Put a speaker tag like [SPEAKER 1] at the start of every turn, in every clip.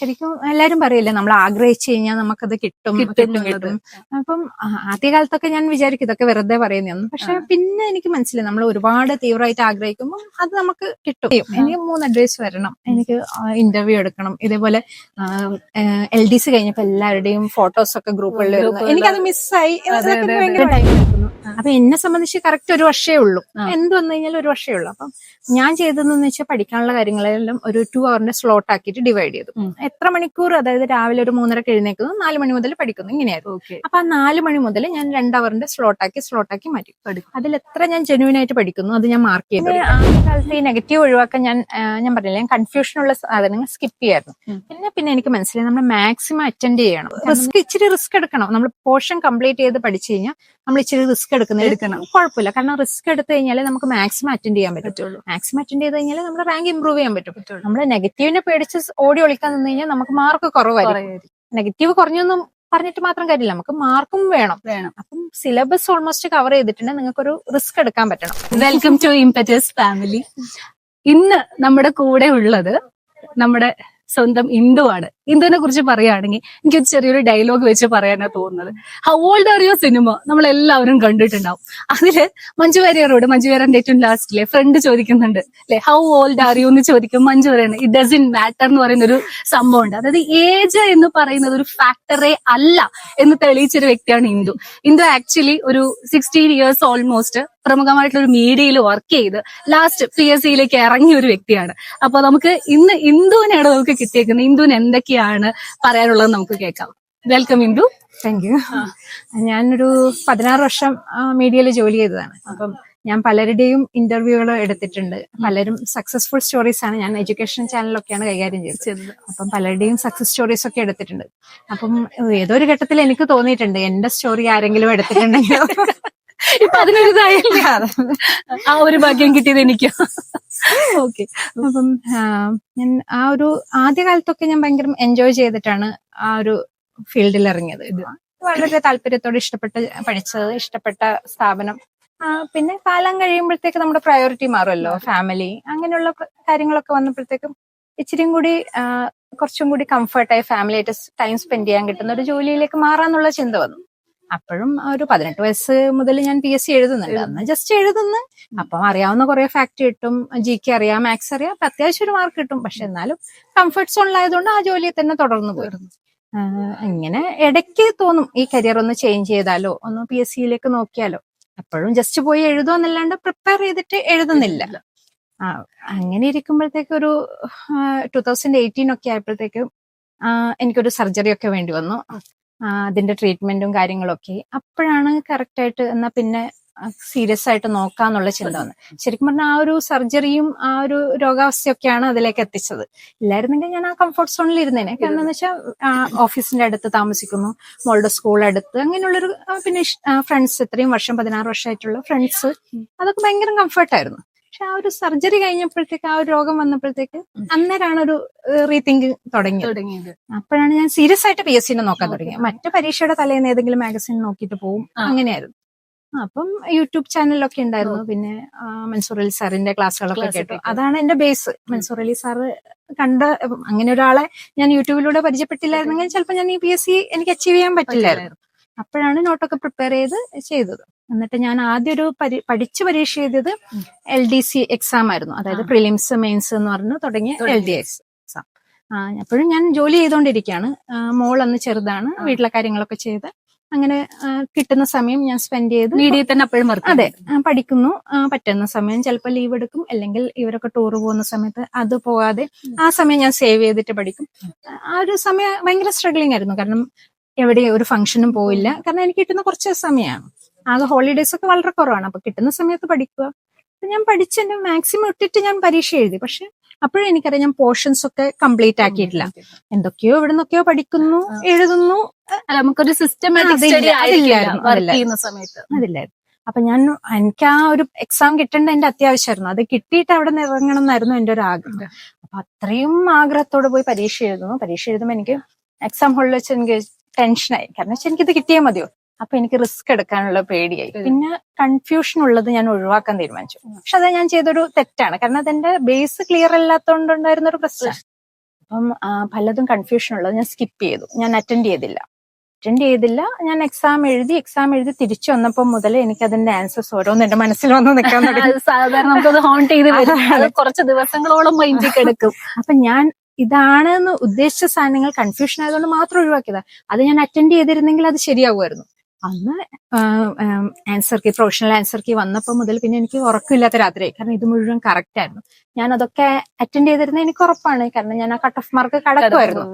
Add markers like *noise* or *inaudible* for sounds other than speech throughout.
[SPEAKER 1] ശരിക്കും എല്ലാരും പറയില്ലേ നമ്മൾ ആഗ്രഹിച്ചു കഴിഞ്ഞാൽ നമുക്കത് കിട്ടും
[SPEAKER 2] കിട്ടും
[SPEAKER 1] കിട്ടും അപ്പം ആദ്യ കാലത്തൊക്കെ ഞാൻ വിചാരിക്കും ഇതൊക്കെ വെറുതെ പറയുന്നതെന്ന് പക്ഷെ പിന്നെ എനിക്ക് മനസ്സിലായി നമ്മൾ ഒരുപാട് തീവ്രമായിട്ട് ആഗ്രഹിക്കുമ്പോൾ അത് നമുക്ക് കിട്ടും. എനിക്ക് മൂന്ന് അഡ്വൈസ് വരണം. എനിക്ക് ഇന്റർവ്യൂ എടുക്കണം. ഇതേപോലെ എൽ ഡി സി കഴിഞ്ഞപ്പോ എല്ലാവരുടെയും ഫോട്ടോസ് ഒക്കെ ഗ്രൂപ്പുകളിൽ വരുന്നു എനിക്കത് മിസ്സായി. അപ്പൊ എന്നെ സംബന്ധിച്ച് കറക്റ്റ് ഒരു വർഷേ ഉള്ളൂ. എന്ത് വന്നു കഴിഞ്ഞാൽ ഒരു വർഷേ ഉള്ളൂ. അപ്പം ഞാൻ ചെയ്തതെന്ന് വെച്ചാൽ പഠിക്കാനുള്ള കാര്യങ്ങളെല്ലാം ഒരു ടു അവറിന്റെ സ്ലോട്ട് ആക്കിയിട്ട് ഡിവൈഡ് ചെയ്തു. എത്ര മണിക്കൂർ അതായത് രാവിലെ ഒരു മൂന്നരക്ക് എഴുന്നേക്കുന്നു നാല് മണി മുതൽ പഠിക്കുന്നു. ഇങ്ങനെയായിരുന്നു. അപ്പൊ ആ നാല് മണി മുതൽ ഞാൻ രണ്ട് അവറിന്റെ സ്ലോട്ടാക്കി സ്ലോട്ട് ആക്കി മാറ്റി.
[SPEAKER 2] പഠിക്കും.
[SPEAKER 1] അതിൽ എത്ര ഞാൻ ജെന്യൂൻ ആയിട്ട് പഠിക്കുന്നു അത് ഞാൻ മാർക്ക് ചെയ്തു. കാലത്ത് ഈ നെഗറ്റീവ് ഒഴിവാക്കാൻ ഞാൻ ഞാൻ പറഞ്ഞില്ല ഞാൻ കൺഫ്യൂഷൻ ഉള്ള സാധനങ്ങൾ സ്കിപ്പ് ചെയ്യായിരുന്നു. പിന്നെ പിന്നെ എനിക്ക് മനസ്സിലായി നമ്മൾ മാക്സിമം അറ്റൻഡ് ചെയ്യണം. റിസ്ക് ഇച്ചിരി റിസ്ക് എടുക്കണം. നമ്മൾ പോർഷൻ കംപ്ലീറ്റ് ചെയ്ത് പഠിച്ചു കഴിഞ്ഞാൽ നമ്മൾ ഇച്ചിരി റിസ്ക് എടുക്കുന്നത്.
[SPEAKER 2] എടുക്കണം.
[SPEAKER 1] കുഴപ്പമില്ല. കാരണം റിസ്ക് എടുത്തു കഴിഞ്ഞാൽ നമുക്ക് മാക്സിമം അറ്റൻഡ് ചെയ്യാൻ പറ്റും
[SPEAKER 2] പറ്റുള്ളൂ.
[SPEAKER 1] മാക്സിമം അറ്റൻഡ് ചെയ്ത് കഴിഞ്ഞാൽ നമ്മുടെ റാങ്ക് ഇംപ്രൂവ് ചെയ്യാൻ പറ്റും. നമ്മൾ നെഗറ്റീവിനെ പേടിച്ച് ഓടി ഒളിക്കാൻ നിന്ന് കഴിഞ്ഞാൽ നമുക്ക് മാർക്ക് കുറവായിരിക്കും. നെഗറ്റീവ് കുറഞ്ഞൊന്നും പറഞ്ഞിട്ട് മാത്രം കാര്യമില്ല. നമുക്ക് മാർക്കും വേണം.
[SPEAKER 2] വേണം.
[SPEAKER 1] അപ്പം സിലബസ് ഓൾമോസ്റ്റ് കവർ ചെയ്തിട്ടുണ്ട്. നിങ്ങൾക്ക് ഒരു റിസ്ക് എടുക്കാൻ പറ്റണം.
[SPEAKER 2] വെൽക്കം ടു ഇംപറ്റേഴ്സ് ഫാമിലി ഇന്ന് നമ്മുടെ കൂടെ ഉള്ളത് നമ്മുടെ സ്വന്തം ഇന്ദു ആണ് ഇന്ദുവിനെ കുറിച്ച് പറയുകയാണെങ്കിൽ എനിക്ക് ചെറിയൊരു ഡയലോഗ് വെച്ച് പറയാനാണ് തോന്നുന്നത്. How old are your cinema നമ്മൾ എല്ലാവരും കണ്ടിട്ടുണ്ടാവും. അതിൽ മഞ്ജു വാര്യറോട് മഞ്ജു വാര്യന്റെ ഏറ്റവും ലാസ്റ്റിലെ ഫ്രണ്ട് ചോദിക്കുന്നുണ്ട്. അല്ലെ ഹൗ ഓൾഡ് ആർ യു എന്ന് ചോദിക്കും മഞ്ജു വരെയാണ് ഇറ്റ് ഡസൻ മാറ്റർ എന്ന് പറയുന്ന ഒരു സംഭവം ഉണ്ട് അതായത് ഏജ് എന്ന് പറയുന്നത് ഒരു ഫാക്ടറേ അല്ല എന്ന് തെളിയിച്ചൊരു വ്യക്തിയാണ് ഇന്ദു. ഇന്ദു ആക്ച്വലി ഒരു സിക്സ്റ്റീൻ ഇയേഴ്സ് ഓൾമോസ്റ്റ് പ്രമുഖമായിട്ടുള്ള ഒരു മീഡിയയിൽ വർക്ക് ചെയ്ത് ലാസ്റ്റ് പി എസ് സിയിലേക്ക് ഇറങ്ങിയ ഒരു വ്യക്തിയാണ്. അപ്പൊ നമുക്ക് ഇന്ന് ഇന്ദുവിനെയാണ് നമുക്ക് കിട്ടിയേക്കുന്നത്. ഇന്ദുവിന് എന്തൊക്കെയാണ് പറയാനുള്ളത് നമുക്ക് കേൾക്കാം. വെൽക്കം ഇന്ദു
[SPEAKER 1] താങ്ക് യു ഞാനൊരു പതിനാറ് വർഷം മീഡിയയിൽ ജോലി ചെയ്തതാണ്. അപ്പം ഞാൻ പലരുടെയും ഇന്റർവ്യൂകൾ എടുത്തിട്ടുണ്ട്. പലരും സക്സസ്ഫുൾ സ്റ്റോറീസ് ആണ്. ഞാൻ എഡ്യൂക്കേഷൻ ചാനലൊക്കെയാണ് കൈകാര്യം ചെയ്തത്. അപ്പം പലരുടെയും സക്സസ് സ്റ്റോറീസ് ഒക്കെ എടുത്തിട്ടുണ്ട്. അപ്പം ഏതോ ഒരു ഘട്ടത്തിൽ എനിക്ക് തോന്നിയിട്ടുണ്ട് എന്റെ സ്റ്റോറി ആരെങ്കിലും എടുത്തിട്ടുണ്ടെങ്കിലോ? *laughs*
[SPEAKER 2] ഇപ്പൊ അതിനൊരു ഇതായില്ല *laughs* ആ ഒരു ഭാഗ്യം കിട്ടിയത് എനിക്ക്. ഓക്കെ.
[SPEAKER 1] അപ്പം ഞാൻ ആ ഒരു ആദ്യ കാലത്തൊക്കെ ഞാൻ ഭയങ്കര എൻജോയ് ചെയ്തിട്ടാണ് ആ ഒരു ഫീൽഡിൽ ഇറങ്ങിയത്. വളരെ താല്പര്യത്തോടെ ഇഷ്ടപ്പെട്ട പഠിച്ചത് ഇഷ്ടപ്പെട്ട സ്ഥാപനം. പിന്നെ കാലം കഴിയുമ്പോഴത്തേക്ക് നമ്മുടെ പ്രയോറിറ്റി മാറുമല്ലോ. ഫാമിലി അങ്ങനെയുള്ള കാര്യങ്ങളൊക്കെ വന്നപ്പോഴത്തേക്കും ഇച്ചിരിയും കൂടി കുറച്ചും കൂടി കംഫർട്ടായി ഫാമിലിയായിട്ട് ടൈം സ്പെൻഡ് ചെയ്യാൻ കിട്ടുന്ന ഒരു ജോലിയിലേക്ക് മാറാന്നുള്ള ചിന്ത വന്നു. അപ്പോഴും ഒരു പതിനെട്ട് വയസ്സ് മുതൽ ഞാൻ പി എസ് സി എഴുതുന്നുണ്ട്. അന്ന് ജസ്റ്റ് എഴുതുന്നു. അപ്പം അറിയാവുന്ന കുറെ ഫാക്ട് കിട്ടും. ജി കെ അറിയാം മാത്സ് അറിയാം. അപ്പൊ അത്യാവശ്യം ഒരു മാർക്ക് കിട്ടും. പക്ഷെ എന്നാലും കംഫർട്ട് സോണിലായതുകൊണ്ട് ആ ജോലിയിൽ തന്നെ തുടർന്നു പോയിരുന്നു ഇങ്ങനെ ഇടയ്ക്ക് തോന്നും ഈ കരിയർ ഒന്ന് ചേഞ്ച് ചെയ്താലോ ഒന്ന് പി എസ് സിയിലേക്ക് നോക്കിയാലോ. അപ്പോഴും ജസ്റ്റ് പോയി എഴുതുക എന്നല്ലാണ്ട് പ്രിപ്പയർ ചെയ്തിട്ട് എഴുതുന്നില്ല. ആ അങ്ങനെ ഇരിക്കുമ്പോഴത്തേക്ക് ഒരു ടൂ തൗസൻഡ് എയ്റ്റീൻ ഒക്കെ ആയപ്പോഴത്തേക്ക് എനിക്കൊരു സർജറി ഒക്കെ വേണ്ടി വന്നു. അതിന്റെ ട്രീറ്റ്മെന്റും കാര്യങ്ങളൊക്കെ. അപ്പോഴാണ് കറക്റ്റ് ആയിട്ട് എന്നാ പിന്നെ സീരിയസ് ആയിട്ട് നോക്കാന്നുള്ള ചിന്ത വന്നത്. ശരിക്കും പറഞ്ഞാൽ ആ ഒരു സർജറിയും ആ ഒരു രോഗാവസ്ഥയൊക്കെയാണ് അതിലേക്ക് എത്തിച്ചത്. ഇല്ലായിരുന്നെങ്കിൽ ഞാൻ ആ കംഫർട്ട് സോണിൽ ഇരുന്നേനെ. കാരണം എന്ന് വെച്ചാൽ ഓഫീസിന്റെ അടുത്ത് താമസിക്കുന്നു മോളുടെ സ്കൂൾ അടുത്ത്. അങ്ങനെയുള്ളൊരു പിന്നെ ഫ്രണ്ട്സ് ഇത്രയും വർഷം പതിനാറ് വർഷമായിട്ടുള്ള ഫ്രണ്ട്സ് അതൊക്കെ ഭയങ്കര കംഫർട്ടായിരുന്നു പക്ഷെ ആ ഒരു സർജറി കഴിഞ്ഞപ്പോഴത്തേക്ക് ആ ഒരു രോഗം വന്നപ്പോഴത്തേക്ക് അന്നേരമാണ് ഒരു റീതിങ് തുടങ്ങി
[SPEAKER 2] തുടങ്ങിയത്.
[SPEAKER 1] അപ്പോഴാണ് ഞാൻ സീരിയസ് ആയിട്ട് പി എസ് സിനെ നോക്കാൻ തുടങ്ങിയത്. മറ്റു പരീക്ഷയുടെ തലേന്ന് ഏതെങ്കിലും മാഗസിൻ നോക്കിയിട്ട് പോവും. അങ്ങനെയായിരുന്നു. അപ്പം യൂട്യൂബ് ചാനലിലൊക്കെ ഉണ്ടായിരുന്നു. പിന്നെ മൻസൂർ അലി സാറിന്റെ ക്ലാസ്സുകളൊക്കെ കേട്ടു. അതാണ് എന്റെ ബേസ്. മൻസൂർ അലി സാറ് കണ്ട അങ്ങനെ ഒരാളെ ഞാൻ യൂട്യൂബിലൂടെ പരിചയപ്പെട്ടില്ലായിരുന്നെങ്കിൽ ചിലപ്പോൾ ഞാൻ ഈ പി എസ് സി എനിക്ക് അച്ചീവ് ചെയ്യാൻ പറ്റില്ലായിരുന്നു. അപ്പോഴാണ് നോട്ടൊക്കെ പ്രിപ്പയർ ചെയ്ത് ചെയ്തത്. എന്നിട്ട് ഞാൻ ആദ്യം ഒരു പരി- പഠിച്ച് പരീക്ഷ എഴുതിയത് എൽ ഡി സി എക്സാം ആയിരുന്നു. അതായത് പ്രിലിംസ് മെയിൻസ് എന്ന് പറഞ്ഞു തുടങ്ങിയ എൽ ഡി എക്സ് എക്സാം അപ്പോഴും ഞാൻ ജോലി ചെയ്തുകൊണ്ടിരിക്കുകയാണ് മോൾ അന്ന് ചെറുതാണ്. വീട്ടിലെ കാര്യങ്ങളൊക്കെ ചെയ്ത് അങ്ങനെ കിട്ടുന്ന സമയം ഞാൻ സ്പെൻഡ് ചെയ്ത്
[SPEAKER 2] മീഡിയയിൽ തന്നെ അപ്പോഴും
[SPEAKER 1] അതെ പഠിക്കുന്നു. പറ്റുന്ന സമയം ചിലപ്പോൾ ലീവ് എടുക്കും. അല്ലെങ്കിൽ ഇവരൊക്കെ ടൂർ പോകുന്ന സമയത്ത് അത് പോകാതെ ആ സമയം ഞാൻ സേവ് ചെയ്തിട്ട് പഠിക്കും. ആ ഒരു സമയം ഭയങ്കര സ്ട്രഗ്ലിംഗ് ആയിരുന്നു. കാരണം എവിടെ ഒരു ഫംഗ്ഷനും പോയില്ല. കാരണം എനിക്ക് കിട്ടുന്ന കുറച്ച് സമയമാണ് ആകെ ഹോളിഡേസ് ഒക്കെ വളരെ കുറവാണ്. അപ്പൊ കിട്ടുന്ന സമയത്ത് പഠിക്കുക. അപ്പൊ ഞാൻ പഠിച്ചെന്റെ മാക്സിമം ഇട്ടിട്ട് ഞാൻ പരീക്ഷ എഴുതി. പക്ഷെ അപ്പോഴും എനിക്കറിയാം ഞാൻ പോർഷൻസ് ഒക്കെ കംപ്ലീറ്റ് ആക്കിയിട്ടില്ല. എന്തൊക്കെയോ ഇവിടെ നിന്നൊക്കെയോ പഠിക്കുന്നു എഴുതുന്നു.
[SPEAKER 2] അല്ല നമുക്കൊരു സിസ്റ്റമാറ്റിക്
[SPEAKER 1] അതില്ലായിരുന്നു അപ്പൊ ഞാൻ എനിക്ക് ആ ഒരു എക്സാം കിട്ടേണ്ട എന്റെ അത്യാവശ്യമായിരുന്നു. അത് കിട്ടിയിട്ട് അവിടെ നിന്ന് ഇറങ്ങണം എന്നായിരുന്നു എന്റെ ഒരു ആഗ്രഹം. അപ്പൊ അത്രയും ആഗ്രഹത്തോടെ പോയി പരീക്ഷ എഴുതുന്നു. പരീക്ഷ എഴുതുമ്പോൾ എനിക്ക് എക്സാം ഹോളിൽ വെച്ച് എനിക്ക് ടെൻഷനായി കാരണം വെച്ചാൽ എനിക്കിത് കിട്ടിയാൽ മതിയോ? അപ്പൊ എനിക്ക് റിസ്ക് എടുക്കാനുള്ള പേടിയായി. പിന്നെ കൺഫ്യൂഷൻ ഉള്ളത് ഞാൻ ഒഴിവാക്കാൻ തീരുമാനിച്ചു. പക്ഷെ അത് ഞാൻ ചെയ്തൊരു തെറ്റാണ്. കാരണം അതെന്റെ ബേസ് ക്ലിയർ അല്ലാത്തതുകൊണ്ടുണ്ടായിരുന്ന ഒരു പ്രശ്നം അപ്പം പലതും കൺഫ്യൂഷൻ ഉള്ളത് ഞാൻ സ്കിപ്പ് ചെയ്തു. ഞാൻ അറ്റൻഡ് ചെയ്തില്ല. അറ്റൻഡ് ചെയ്തില്ല. ഞാൻ എക്സാം എഴുതി എക്സാം എഴുതി തിരിച്ചു വന്നപ്പോൾ മുതൽ എനിക്ക് അതിന്റെ ആൻസേഴ്സ് ഓരോന്നും എന്റെ മനസ്സിൽ വന്ന് നിൽക്കാൻ തുടങ്ങി.
[SPEAKER 2] സാധാരണ നമുക്കത് ഹോണ്ട് ചെയ്ത് കുറച്ച് ദിവസങ്ങളോളം മൈൻഡിൽ കിടക്കും.
[SPEAKER 1] അപ്പൊ ഞാൻ ഇതാണെന്ന് ഉദ്ദേശിച്ച സാധനങ്ങൾ കൺഫ്യൂഷൻ ആയതുകൊണ്ട് മാത്രം ഒഴിവാക്കിയതാ. അത് ഞാൻ അറ്റൻഡ് ചെയ്തിരുന്നെങ്കിൽ അത് ശരിയാവുമായിരുന്നു. അന്ന് answer key professional answer key വന്നപ്പോൾ മുതൽ പിന്നെ എനിക്ക് ഉറക്കമില്ലാത്ത രാത്രിയായി കാരണം ഇത് മുഴുവൻ കറക്റ്റ് ആയിരുന്നു. ഞാൻ അതൊക്കെ അറ്റൻഡ് ചെയ്തിരുന്ന എനിക്ക് ഉറപ്പാണ്. കാരണം ഞാൻ ആ കട്ട് ഓഫ് മാർക്ക് കടക്കുമായിരുന്നു.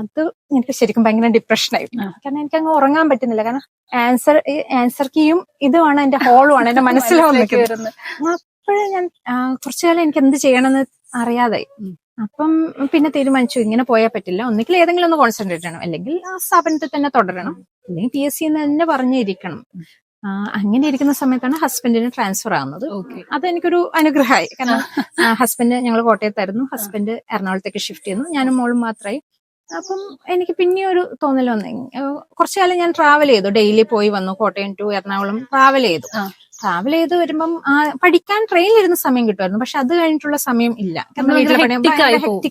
[SPEAKER 1] അത് എനിക്ക് ശരിക്കും ഭയങ്കര ഡിപ്രഷനായി. കാരണം എനിക്ക് അങ്ങ് ഉറങ്ങാൻ പറ്റുന്നില്ല. കാരണം ആൻസർ ആൻസർ കീയും ഇതുമാണ് എന്റെ *laughs* ഹോളുമാണ് എന്റെ
[SPEAKER 2] മനസ്സിലാവുന്നത്.
[SPEAKER 1] അപ്പോഴും ഞാൻ കുറച്ചു കാലം എനിക്ക് എന്ത് ചെയ്യണമെന്ന് അറിയാതായി. അപ്പം പിന്നെ തീരുമാനിച്ചു ഇങ്ങനെ പോയാൽ പറ്റില്ല. ഒന്നുകിൽ ഏതെങ്കിലും ഒന്ന് കോൺസെൻട്രേറ്റ് ചെയ്യണം. അല്ലെങ്കിൽ ആ സ്ഥാപനത്തിൽ തന്നെ തുടരണം. അല്ലെങ്കിൽ പി എസ് സി എന്ന് തന്നെ പറഞ്ഞിരിക്കണം. അങ്ങനെ ഇരിക്കുന്ന സമയത്താണ് ഹസ്ബൻഡിന് ട്രാൻസ്ഫർ ആവുന്നത്.
[SPEAKER 2] Okay.
[SPEAKER 1] അതെനിക്കൊരു അനുഗ്രഹമായി. കാരണം *laughs* ഹസ്ബൻഡ് ഞങ്ങൾ കോട്ടയത്തായിരുന്നു ഹസ്ബൻഡ് എറണാകുളത്തേക്ക് ഷിഫ്റ്റ് ചെയ്യുന്നു. ഞാനും മോളും മാത്രമായി. അപ്പം എനിക്ക് പിന്നെ ഒരു തോന്നൽ വന്നു. കുറച്ചു കാലം ഞാൻ ട്രാവൽ ചെയ്തു. ഡെയിലി പോയി വന്നു. കോട്ടയം ടു എറണാകുളം ട്രാവൽ ചെയ്തു. ട്രാവൽ ചെയ്ത് വരുമ്പം ആ, പഠിക്കാൻ ട്രെയിനിലിരുന്ന സമയം കിട്ടുമായിരുന്നു. പക്ഷെ അത് കഴിഞ്ഞിട്ടുള്ള സമയം ഇല്ല. കാരണം വീട്ടിലെ. പോകും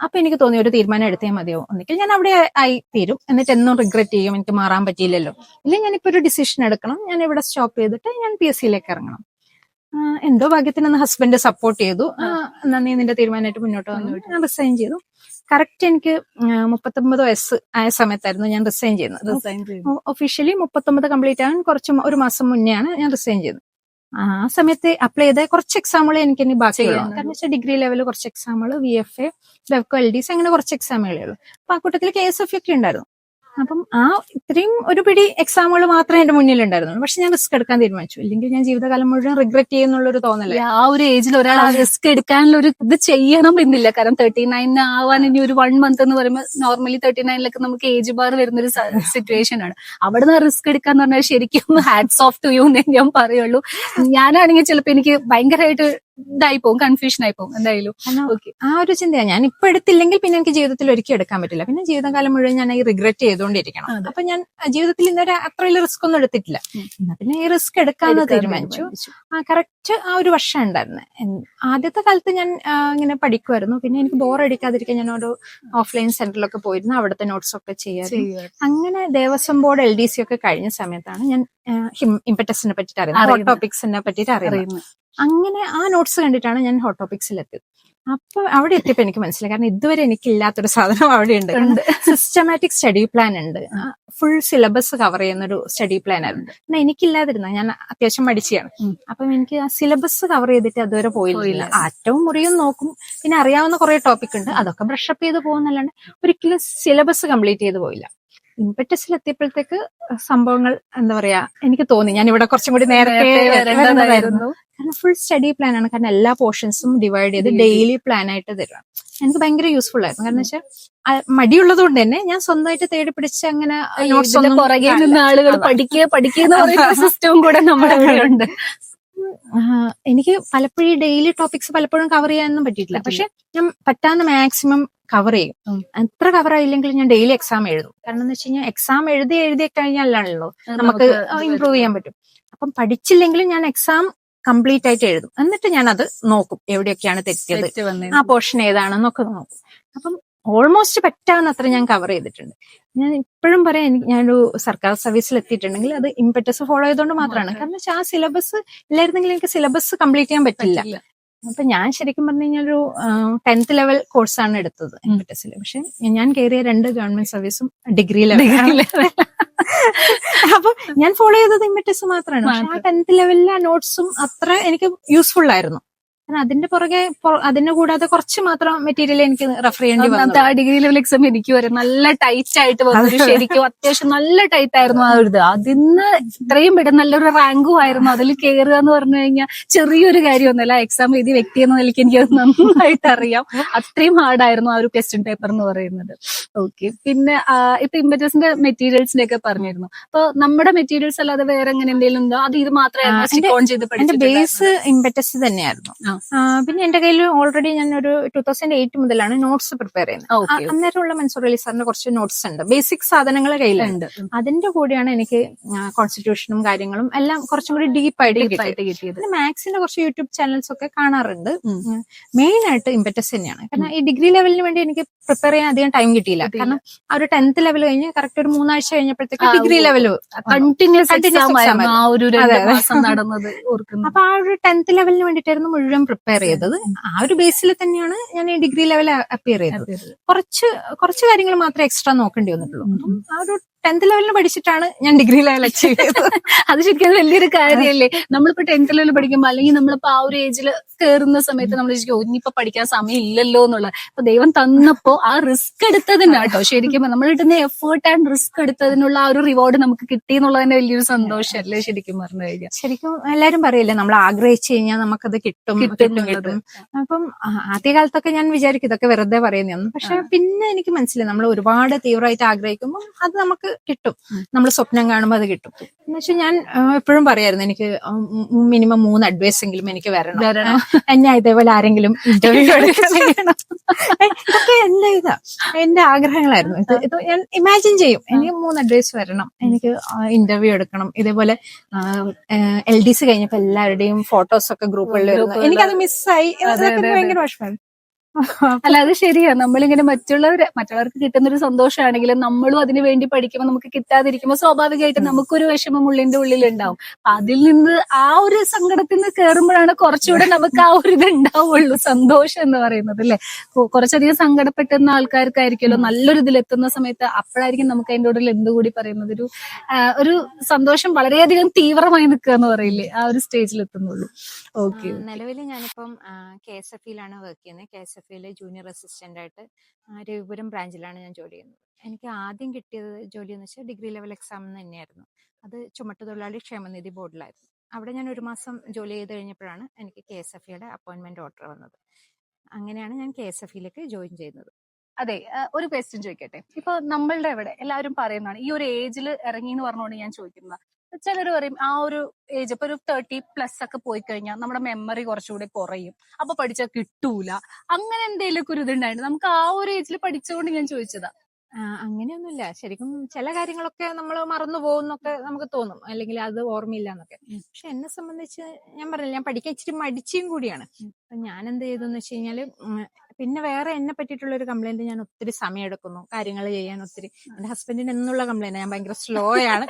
[SPEAKER 1] അപ്പൊ എനിക്ക് തോന്നി ഒരു തീരുമാനം എടുത്തേ മതിയോ ഒന്നിക്കൽ ഞാൻ അവിടെ ആയി തീരും. എന്നിട്ട് എന്നും റിഗ്രറ്റ് ചെയ്യും. എനിക്ക് മാറാൻ പറ്റിയില്ലല്ലോ. ഇല്ലെങ്കിൽ ഞാനിപ്പോ ഒരു ഡിസിഷൻ എടുക്കണം. ഞാൻ ഇവിടെ സ്റ്റോപ്പ് ചെയ്തിട്ട് ഞാൻ പി എസ് സിയിലേക്ക് ഇറങ്ങണം. എന്തോ ഭാഗ്യത്തിന് അന്ന് ഹസ്ബൻഡ് സപ്പോർട്ട് ചെയ്തു. നന്ദി നിന്റെ തീരുമാനമായിട്ട് മുന്നോട്ട് വന്നു. ഞാൻ റിസൈൻ ചെയ്തു. കറക്റ്റ് എനിക്ക് മുപ്പത്തൊമ്പത് വയസ്സ് ആയ സമയത്തായിരുന്നു ഞാൻ റിസൈൻ ചെയ്യുന്നത്. ഒഫീഷ്യലി മുപ്പത്തൊമ്പത് കംപ്ലീറ്റ് ആകാൻ കുറച്ച് ഒരു മാസം മുന്നെയാണ് ഞാൻ റിസൈൻ ചെയ്തത്. ആ സമയത്ത് അപ്ലൈ ചെയ്ത കുറച്ച് എക്സാമുകൾ എനിക്ക് ഇനി ബാക്കിയുള്ളൂ. കാരണം വെച്ചാൽ ഡിഗ്രി ലെവൽ കുറച്ച് എക്സാമുകൾ V F A L D C അങ്ങനെ കുറച്ച് എക്സാമുകളേ ഉള്ളൂ. അപ്പൊ ആ കൂട്ടത്തിൽ കെ എസ് എഫ് ഒക്കെ ഉണ്ടായിരുന്നു. അപ്പം ആ ഇത്രയും ഒരു പിടി എക്സാമുകൾ മാത്രമേ എന്റെ മുന്നിൽ ഉണ്ടായിരുന്നുള്ളൂ പക്ഷെ ഞാൻ റിസ്ക് എടുക്കാൻ തീരുമാനിച്ചു. ഇല്ലെങ്കിൽ ഞാൻ ജീവിതകാലം മുഴുവൻ റിഗ്രറ്റ് ചെയ്യുന്നുള്ളൊരു തോന്നലേ
[SPEAKER 2] ആ ഒരു ഏജിൽ ഒരാൾ റിസ്ക് എടുക്കാനുള്ള ഒരു ഇത് ചെയ്യണം എന്നില്ല. കാരണം തേർട്ടി നയൻ ആവാൻ ഇനി ഒരു വൺ മന്ത് എന്ന് പറയുമ്പോൾ നോർമലി തേർട്ടി നയനിലൊക്കെ നമുക്ക് ഏജ് ബാർ വരുന്ന ഒരു സിറ്റുവേഷൻ ആണ്. അവിടെ നിന്ന് റിസ്ക് എടുക്കാന്ന് പറഞ്ഞാൽ ശരിക്കും ഹാറ്റ്സ് ഓഫ് ടു യു എന്നേ ഞാൻ പറയുള്ളൂ. ഞാനാണെങ്കിൽ ചിലപ്പോൾ എനിക്ക് ഭയങ്കരമായിട്ട് ഇതായി പോകും കൺഫ്യൂഷൻ ആയി പോകും എന്തായാലും
[SPEAKER 1] ആ ഒരു ചിന്തയാണ് ഞാൻ ഇപ്പൊ എടുത്തില്ലെങ്കിൽ പിന്നെ എനിക്ക് ജീവിതത്തിൽ ഒരിക്കലും എടുക്കാൻ പറ്റില്ല. പിന്നെ ജീവിതകാലം മുഴുവൻ ഞാൻ ഈ റിഗ്രറ്റ് ചെയ്തുകൊണ്ടിരിക്കണം. അപ്പൊ ഞാൻ ജീവിതത്തിൽ ഇന്നൊരു അത്ര വലിയ റിസ്ക് ഒന്നും എടുത്തിട്ടില്ല. എന്നാ പിന്നെ ഈ റിസ്ക് എടുക്കാന്ന് തീരുമാനിച്ചു. ആ കറക്റ്റ് ആ ഒരു വർഷം ഉണ്ടായിരുന്നു. ആദ്യത്തെ കാലത്ത് ഞാൻ ഇങ്ങനെ പഠിക്കുമായിരുന്നു പിന്നെ എനിക്ക് ബോർ അടിക്കാതിരിക്കാൻ ഞാൻ ഒരു ഓഫ്ലൈൻ സെന്ററിലൊക്കെ പോയിരുന്നു. അവിടുത്തെ നോട്ട്സ് ഒക്കെ ചെയ്യാറ് അങ്ങനെ Devaswom board L D C ഒക്കെ കഴിഞ്ഞ സമയത്താണ് ഞാൻ ഇമ്പറ്റസിനെ പറ്റിയിട്ട് അറിയുന്നത്. ടോപ്പിക്സിനെ പറ്റിയിട്ട് അറിയുന്നത്.
[SPEAKER 2] അറിയുന്നത്.
[SPEAKER 1] അങ്ങനെ ആ നോട്ട്സ് കണ്ടിട്ടാണ് ഞാൻ ഹോട്ട് ടോപ്പിക്സിൽ എത്തിയത്. അപ്പൊ അവിടെ എത്തിയപ്പോ എനിക്ക് മനസ്സിലായി. കാരണം ഇതുവരെ എനിക്ക് എനിക്കില്ലാത്തൊരു സാധനം അവിടെ ഉണ്ട്. സിസ്റ്റമാറ്റിക് സ്റ്റഡി പ്ലാൻ ഉണ്ട്. ഫുൾ സിലബസ് കവർ ചെയ്യുന്ന ഒരു സ്റ്റഡി പ്ലാൻ ആയിരുന്നു. എന്നാൽ എനിക്കില്ലാതിരുന്ന ഞാൻ അത്യാവശ്യം
[SPEAKER 2] മടിച്ചാണ്.
[SPEAKER 1] അപ്പം എനിക്ക് ആ സിലബസ് കവർ ചെയ്തിട്ട് അതുവരെ പോയില്ല. ആറ്റവും മുറിയും നോക്കും. പിന്നെ അറിയാവുന്ന കുറെ ടോപ്പിക് ഉണ്ട്. അതൊക്കെ ബ്രഷപ്പ് ചെയ്ത് പോകുന്നല്ലാണ്ട് ഒരിക്കലും സിലബസ് കംപ്ലീറ്റ് ചെയ്ത് പോയില്ല. ഇമ്പറ്റസിൽ എത്തിയപ്പോഴത്തേക്ക് സംഭവങ്ങൾ എന്താ പറയാ എനിക്ക് തോന്നി. ഞാൻ ഇവിടെ കുറച്ചും കൂടി നേരത്തെ വരേണ്ടതായിരുന്നു. കാരണം ഫുൾ സ്റ്റഡി പ്ലാൻ ആണ്. കാരണം എല്ലാ പോർഷൻസും ഡിവൈഡ് ചെയ്ത് ഡെയിലി പ്ലാൻ ആയിട്ട് തരുക എനിക്ക് ഭയങ്കര യൂസ്ഫുൾ ആയിരുന്നു. കാരണം വെച്ചാൽ മടിയുള്ളത് കൊണ്ട് തന്നെ ഞാൻ സ്വന്തമായിട്ട് തേടി പിടിച്ച് അങ്ങനെ
[SPEAKER 2] പുറകെ നിന്ന് ആളുകൾ. പഠിക്കുക പഠിക്കുക സിസ്റ്റവും കൂടെ നമ്മുടെ ഉണ്ട്
[SPEAKER 1] എനിക്ക് പലപ്പോഴും ഡെയിലി ടോപ്പിക്സ് പലപ്പോഴും കവർ ചെയ്യാനൊന്നും പറ്റിയിട്ടില്ല. പക്ഷെ ഞാൻ പറ്റാവുന്ന മാക്സിമം കവർ ചെയ്യും. എത്ര കവർ ആയില്ലെങ്കിൽ ഞാൻ ഡെയിലി എക്സാം എഴുതും. കാരണം എന്ന് വെച്ച് കഴിഞ്ഞാൽ എക്സാം എഴുതി എഴുതി കഴിഞ്ഞാലാണല്ലോ നമുക്ക് ഇമ്പ്രൂവ് ചെയ്യാൻ പറ്റും. അപ്പം പഠിച്ചില്ലെങ്കിലും ഞാൻ എക്സാം കംപ്ലീറ്റ് ആയിട്ട് എഴുതും. എന്നിട്ട് ഞാൻ അത് നോക്കും എവിടെയൊക്കെയാണ് തെറ്റിയത്. ആ പോർഷൻ ഏതാണെന്നൊക്കെ നോക്കും. അപ്പം ഓൾമോസ്റ്റ് പറ്റാവുന്നത്ര ഞാൻ കവർ ചെയ്തിട്ടുണ്ട്. ഞാൻ ഇപ്പോഴും പറയാം എനിക്ക് ഞാനൊരു സർക്കാർ സർവീസിൽ എത്തിയിട്ടുണ്ടെങ്കിൽ അത് ഇമ്പറ്റസ് ഫോളോ ചെയ്തുകൊണ്ട് മാത്രമാണ് കാരണം വെച്ചാൽ ആ സിലബസ് ഇല്ലായിരുന്നെങ്കിൽ എനിക്ക് സിലബസ് കംപ്ലീറ്റ് ചെയ്യാൻ പറ്റില്ല. അപ്പൊ ഞാൻ ശരിക്കും പറഞ്ഞു കഴിഞ്ഞാൽ ഒരു ടെൻത്ത് ലെവൽ കോഴ്സാണ് എടുത്തത്. ഇമ്പറ്റസിൽ പക്ഷെ ഞാൻ കയറിയ രണ്ട് ഗവൺമെന്റ് സർവീസും ഡിഗ്രി ലെവൽ. *laughs* അപ്പൊ ഞാൻ ഫോളോ ചെയ്തത് ഇമ്പറ്റസ് മാത്രമാണ് ആ. ടെൻത്ത് ലെവലിലെ നോട്ട്സും അത്ര എനിക്ക് യൂസ്ഫുൾ ആയിരുന്നു. അതിന്റെ പുറകെ അതിന്റെ കൂടാതെ കുറച്ച് മാത്രം മെറ്റീരിയൽ എനിക്ക് റെഫർ ചെയ്യേണ്ടി വന്നു
[SPEAKER 2] ആ ഡിഗ്രി ലെവൽ എക്സാം എനിക്ക് വരും നല്ല ടൈറ്റ് ആയിട്ട് വന്നു ശരിക്കും അത്യാവശ്യം നല്ല ടൈറ്റ് ആയിരുന്നു ആ ഒരു ഇത്. അതിന്ന് ഇത്രയും പെട്ടെന്ന് നല്ലൊരു റാങ്കും ആയിരുന്നു. അതിൽ കയറുക എന്ന് പറഞ്ഞു കഴിഞ്ഞാൽ ചെറിയൊരു കാര്യമൊന്നുമല്ല എക്സാം എഴുതി വ്യക്തി എന്ന നിലയ്ക്ക് എനിക്ക് അത് നന്നായിട്ട് അറിയാം. അത്രയും ഹാർഡായിരുന്നു ആ ഒരു ക്വസ്റ്റ്യൻ പേപ്പർ എന്ന് പറയുന്നത്. ഓക്കെ പിന്നെ ഇപ്പൊ ഇമ്പറ്റസിന്റെ മെറ്റീരിയൽസിന്റെ ഒക്കെ പറഞ്ഞിരുന്നു. അപ്പൊ നമ്മുടെ മെറ്റീരിയൽസ് അല്ലാതെ വേറെ എങ്ങനെ എന്തെങ്കിലും ഉണ്ടോ? അത് ഇത് മാത്രമേ
[SPEAKER 1] ബേസ്? ഇമ്പറ്റസ് തന്നെയായിരുന്നു. പിന്നെ എന്റെ കയ്യിൽ ഓൾറെഡി ഞാൻ ഒരു ടൂ തൗസൻഡ് എയ്റ്റ് മുതലാണ് നോട്ട്സ് പ്രിപ്പയർ ചെയ്യുന്നത്. അന്നേരമുള്ള മൻസൂർ അലി സാറിന്റെ കുറച്ച് നോട്ട്സ് ഉണ്ട്. ബേസിക് സാധനങ്ങൾ കയ്യിലുണ്ട്. അതിന്റെ കൂടെയാണ് എനിക്ക് കോൺസ്റ്റിറ്റ്യൂഷനും കാര്യങ്ങളും എല്ലാം കുറച്ചും കൂടി ഡീപ്പായിട്ട് കിട്ടിയത്.
[SPEAKER 2] ആയിട്ട് കിട്ടിയത്.
[SPEAKER 1] പിന്നെ മാത്സിന്റെ കുറച്ച് യൂട്യൂബ് ചാനൽസ് ഒക്കെ കാണാറുണ്ട്. മെയിൻ ആയിട്ട് ഇമ്പറ്റസ് തന്നെയാണ്. കാരണം ഈ ഡിഗ്രി ലെവലിന് വേണ്ടി എനിക്ക് പ്രിപ്പയർ ചെയ്യാൻ അധികം ടൈം കിട്ടിയില്ല. കാരണം ആ ഒരു ടെൻത്ത് ലെവൽ കഴിഞ്ഞ് കറക്റ്റ് ഒരു മൂന്നാഴ്ച കഴിഞ്ഞപ്പോഴത്തേക്ക് ഡിഗ്രി ലെവൽ
[SPEAKER 2] കണ്ടിന്യൂസ്
[SPEAKER 1] അപ്പൊ ആ ഒരു ടെൻത്ത് ലെവലിന് വേണ്ടിയിട്ടായിരുന്നു മുഴുവൻ പ്രിപ്പയർ ചെയ്തത്. ആ ഒരു ബേസിൽ തന്നെയാണ് ഞാൻ ഡിഗ്രി ലെവൽ അപ്പിയർ ചെയ്തത്. കുറച്ച് കുറച്ച് കാര്യങ്ങൾ മാത്രമേ എക്സ്ട്രാ നോക്കേണ്ടി വന്നിട്ടുള്ളൂ. ആ ഒരു ടെൻത്ത് ലെവലിൽ പഠിച്ചിട്ടാണ് ഞാൻ ഡിഗ്രി ലെവൽ അച്ചീവ് ചെയ്തത്. *laughs*
[SPEAKER 2] അത് ശരിക്കും വലിയൊരു കാര്യമല്ലേ നമ്മളിപ്പോ ടെൻത്ത് ലെവലിൽ പഠിക്കുമ്പോൾ അല്ലെങ്കിൽ നമ്മളിപ്പോ ആ ഒരു ഏജിൽ കയറുന്ന സമയത്ത് നമ്മൾ ചോദിക്കും "ഓ, ഇനിയിപ്പോ പഠിക്കാൻ സമയം ഇല്ലല്ലോ എന്നുള്ള. അപ്പൊ ദൈവം തന്നപ്പോ ആ റിസ്ക് എടുത്തതിനാ കേട്ടോ. ശരിക്കും നമ്മൾ ഇടുന്ന എഫേർട്ട് ആൻഡ് റിസ്ക് എടുത്തതിനുള്ള ആ ഒരു റിവാർഡ് നമുക്ക് കിട്ടി എന്നുള്ളതിന്റെ വലിയൊരു സന്തോഷമല്ലേ ശരിക്കും പറഞ്ഞു കഴിഞ്ഞാൽ
[SPEAKER 1] ശരിക്കും എല്ലാരും പറയില്ലേ നമ്മൾ ആഗ്രഹിച്ചു കഴിഞ്ഞാൽ നമുക്കത് കിട്ടും
[SPEAKER 2] കിട്ടും
[SPEAKER 1] അപ്പം ആദ്യകാലത്തൊക്കെ ഞാൻ വിചാരിക്കും ഇതൊക്കെ വെറുതെ പറയുന്നതാണ് പക്ഷെ പിന്നെ എനിക്ക് മനസ്സിലായി നമ്മൾ ഒരുപാട് തീവ്രമായിട്ട് ആഗ്രഹിക്കുമ്പോൾ അത് നമുക്ക് കിട്ടും. നമ്മൾ സ്വപ്നം കാണുമ്പോൾ അത് കിട്ടും. എന്ന് വെച്ചാൽ ഞാൻ എപ്പോഴും പറയായിരുന്നു എനിക്ക് മിനിമം മൂന്ന് അഡ്വൈസ് എങ്കിലും എനിക്ക് വരണം. എന്നെ ഇതേപോലെ ആരെങ്കിലും ഇന്റർവ്യൂ ഇതൊക്കെ എന്റെ ഇതാ. എന്റെ ആഗ്രഹങ്ങളായിരുന്നു. ഇത് ഞാൻ ഇമാജിൻ ചെയ്യും. എനിക്ക് മൂന്ന് അഡ്വൈസ് വരണം. എനിക്ക് ഇന്റർവ്യൂ എടുക്കണം. ഇതേപോലെ എൽ ഡി സി കഴിഞ്ഞപ്പോ എല്ലാവരുടെയും ഫോട്ടോസ് ഒക്കെ ഗ്രൂപ്പുകളിൽ വരുന്നു. എനിക്കത് മിസ്സായി ഭയങ്കര വിഷമം
[SPEAKER 2] അല്ല അത് ശരിയാ. നമ്മളിങ്ങനെ മറ്റുള്ളവര് മറ്റുള്ളവർക്ക് കിട്ടുന്ന ഒരു സന്തോഷമാണെങ്കിലും നമ്മളും അതിനു വേണ്ടി പഠിക്കുമ്പോൾ നമുക്ക് കിട്ടാതിരിക്കുമ്പോൾ സ്വാഭാവികമായിട്ടും നമുക്കൊരു വിഷമം ഉള്ളിന്റെ ഉള്ളിൽ ഉണ്ടാവും അതിൽ നിന്ന് ആ ഒരു സങ്കടത്തിൽ നിന്ന് കയറുമ്പോഴാണ് കുറച്ചുകൂടെ നമുക്ക് ആ ഒരു ഇത് ഉണ്ടാവുള്ളൂ. സന്തോഷം എന്ന് പറയുന്നത് അല്ലെ? കുറച്ചധികം സങ്കടപ്പെട്ടുന്ന ആൾക്കാർക്കായിരിക്കുമല്ലോ നല്ലൊരു ഇതിലെത്തുന്ന സമയത്ത് അപ്പോഴായിരിക്കും നമുക്ക് അതിന്റെ ഉള്ളിൽ എന്തുകൂടി പറയുന്നത്? ഒരു ഒരു സന്തോഷം വളരെയധികം തീവ്രമായി നിൽക്കുക എന്ന് പറയില്ലേ? ആ ഒരു സ്റ്റേജിൽ എത്തുന്നുള്ളൂ ഓക്കെ
[SPEAKER 1] നിലവിൽ ഞാനിപ്പം കെ എസ് എഫ് ഇയിലാണ് വർക്ക് ചെയ്യുന്നത്. കെ എസ് എഫ് ഇയിലെ ജൂനിയർ അസിസ്റ്റന്റ് ആയിട്ട് രവിപുരം ബ്രാഞ്ചിലാണ് ഞാൻ ജോലി ചെയ്യുന്നത്. എനിക്ക് ആദ്യം കിട്ടിയത് ജോലി എന്ന് വെച്ചാൽ ഡിഗ്രി ലെവൽ എക്സാം തന്നെയായിരുന്നു. അത് ചുമട്ടുതൊഴിലാളി ക്ഷേമനിധി ബോർഡിലായിരുന്നു. അവിടെ ഞാൻ ഒരു മാസം ജോലി ചെയ്ത് കഴിഞ്ഞപ്പോഴാണ് എനിക്ക് കെ എസ് എഫ് ഇയുടെ അപ്പോയിന്റ്മെന്റ് ഓർഡർ വന്നത്. അങ്ങനെയാണ് ഞാൻ കെ എസ് എഫ് ഇയിലേക്ക് ജോയിൻ ചെയ്യുന്നത്.
[SPEAKER 2] അതെ ഒരു ക്വസ്റ്റ്യൻ ചോദിക്കട്ടെ? ഇപ്പൊ നമ്മളുടെ ഇവിടെ എല്ലാവരും പറയുന്നതാണ് ഈ ഒരു ഏജിൽ ഇറങ്ങി എന്ന് പറഞ്ഞുകൊണ്ട് ഞാൻ ചോദിക്കുന്നത് ചിലർ പറയും ആ ഒരു ഏജ് ഇപ്പൊ ഒരു തേർട്ടി പ്ലസ് ഒക്കെ പോയി കഴിഞ്ഞാൽ നമ്മുടെ മെമ്മറി കുറച്ചുകൂടി കുറയും. അപ്പൊ പഠിച്ചാൽ കിട്ടൂല. അങ്ങനെ എന്തെങ്കിലും ഒരു ഇതുണ്ടായിരുന്നു നമുക്ക് ആ ഒരു ഏജിൽ പഠിച്ചുകൊണ്ട് ഞാൻ ചോദിച്ചതാ.
[SPEAKER 1] അങ്ങനെയൊന്നുമില്ല. ശരിക്കും ചില കാര്യങ്ങളൊക്കെ നമ്മൾ മറന്നു പോകുന്നൊക്കെ നമുക്ക് തോന്നും. അല്ലെങ്കിൽ അത് ഓർമ്മയില്ല എന്നൊക്കെ. പക്ഷെ എന്നെ സംബന്ധിച്ച് ഞാൻ പറഞ്ഞില്ല ഞാൻ പഠിക്കാൻ ഇച്ചിരി മടിച്ചും കൂടിയാണ്. അപ്പൊ ഞാൻ എന്ത് ചെയ്തെന്ന് വെച്ച് കഴിഞ്ഞാൽ പിന്നെ വേറെ എന്നെ പറ്റിയിട്ടുള്ള ഒരു കംപ്ലൈന്റ് ഞാൻ ഒത്തിരി സമയം എടുക്കുന്നു കാര്യങ്ങൾ ചെയ്യാൻ ഒത്തിരി. എന്റെ ഹസ്ബൻഡിന് എന്നുള്ള കംപ്ലൈന്റ് ഞാൻ ഭയങ്കര സ്ലോ ആണ്.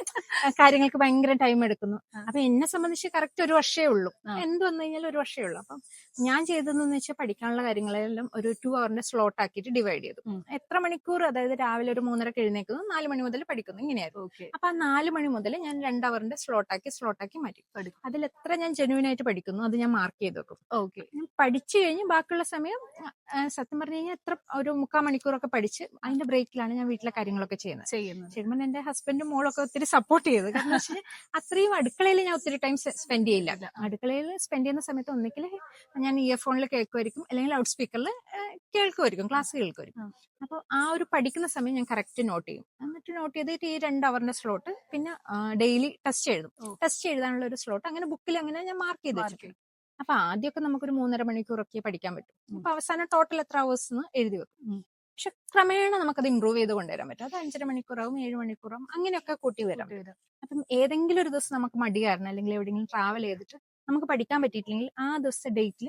[SPEAKER 1] കാര്യങ്ങൾക്ക് ഭയങ്കര ടൈം എടുക്കുന്നു. അപ്പൊ എന്നെ സംബന്ധിച്ച് കറക്റ്റ് ഒരു വർഷമേ ഉള്ളൂ. എന്ത് വന്നു കഴിഞ്ഞാൽ ഒരു വർഷമേ ഉള്ളൂ. അപ്പം ഞാൻ ചെയ്തതെന്ന് വെച്ചാൽ പഠിക്കാനുള്ള കാര്യങ്ങളെല്ലാം ഒരു ടു അവറിന്റെ സ്ലോട്ട് ആക്കിയിട്ട് ഡിവൈഡ് ചെയ്തു. എത്ര മണിക്കൂർ അതായത് രാവിലെ ഒരു മൂന്നരക്ക് എഴുന്നേക്കുന്നു നാല് മണി മുതൽ പഠിക്കുന്നു. ഇങ്ങനെയായിരുന്നു. അപ്പൊ ആ നാല് മണി മുതൽ ഞാൻ രണ്ട് അവറിന്റെ സ്ലോട്ട് ആക്കി സ്ലോട്ട് ആക്കി മാറ്റി.
[SPEAKER 2] പഠിക്കും.
[SPEAKER 1] അതിൽ എത്ര ഞാൻ ജെനുവിൻ ആയിട്ട് പഠിക്കുന്നു അത് ഞാൻ മാർക്ക് ചെയ്ത് വെക്കും
[SPEAKER 2] ഓക്കെ
[SPEAKER 1] പഠിച്ചു കഴിഞ്ഞ് ബാക്കിയുള്ള സമയം സത്യം പറഞ്ഞു കഴിഞ്ഞാൽ എത്ര ഒരു മുക്കാൽ മണിക്കൂറൊക്കെ പഠിച്ച് അതിന്റെ ബ്രേക്കിലാണ് ഞാൻ വീട്ടിലെ കാര്യങ്ങളൊക്കെ ചെയ്യുന്നത്.
[SPEAKER 2] ചെയ്യുന്നത്.
[SPEAKER 1] ശരിക്കും എന്റെ ഹസ്ബൻഡും മോളൊക്കെ ഒത്തിരി സപ്പോർട്ട് ചെയ്തു. കാരണം വെച്ചാൽ അത്രയും അടുക്കളയിൽ ഞാൻ ഒത്തിരി ടൈം സ്പെൻഡ് ചെയ്യില്ല. അടുക്കളയിൽ സ്പെൻഡ് ചെയ്യുന്ന സമയത്ത് ഒന്നിക്കൽ ഞാൻ ഇയർഫോണിൽ കേൾക്കുമായിരിക്കും അല്ലെങ്കിൽ ലൗഡ് സ്പീക്കറിൽ കേൾക്കുമായിരിക്കും ക്ലാസ് കേൾക്കുമായിരിക്കും. അപ്പോൾ ആ. ഒരു പഠിക്കുന്ന സമയം ഞാൻ കറക്റ്റ് നോട്ട് ചെയ്യും. എന്നിട്ട് നോട്ട് ചെയ്തിട്ട് ഈ രണ്ട് അവറിന്റെ സ്ലോട്ട് പിന്നെ ഡെയിലി ടെസ്റ്റ് എഴുതും. ടെസ്റ്റ് എഴുതാനുള്ള ഒരു സ്ലോട്ട് അങ്ങനെ ബുക്കിൽ അങ്ങനെ ഞാൻ മാർക്ക് ചെയ്ത് വെച്ചിട്ടുണ്ട്. അപ്പൊ ആദ്യമൊക്കെ നമുക്കൊരു മൂന്നര മണിക്കൂറൊക്കെ പഠിക്കാൻ പറ്റും. അപ്പൊ അവസാനം ടോട്ടൽ എത്ര അവേഴ്സ് എന്ന് എഴുതി വെക്കും. പക്ഷെ ക്രമേണ നമുക്കത് ഇമ്പ്രൂവ് ചെയ്ത് കൊണ്ടുവരാൻ പറ്റും. അത് അഞ്ചര മണിക്കൂറാവും ഏഴ് മണിക്കൂറാവും അങ്ങനെയൊക്കെ കൂട്ടി വരാം. അപ്പം ഏതെങ്കിലും ഒരു ദിവസം നമുക്ക് മടി കാരണം അല്ലെങ്കിൽ എവിടെയെങ്കിലും ട്രാവൽ ചെയ്തിട്ട് നമുക്ക് പഠിക്കാൻ പറ്റിയിട്ടില്ലെങ്കിൽ ആ ദിവസത്തെ ഡേറ്റിൽ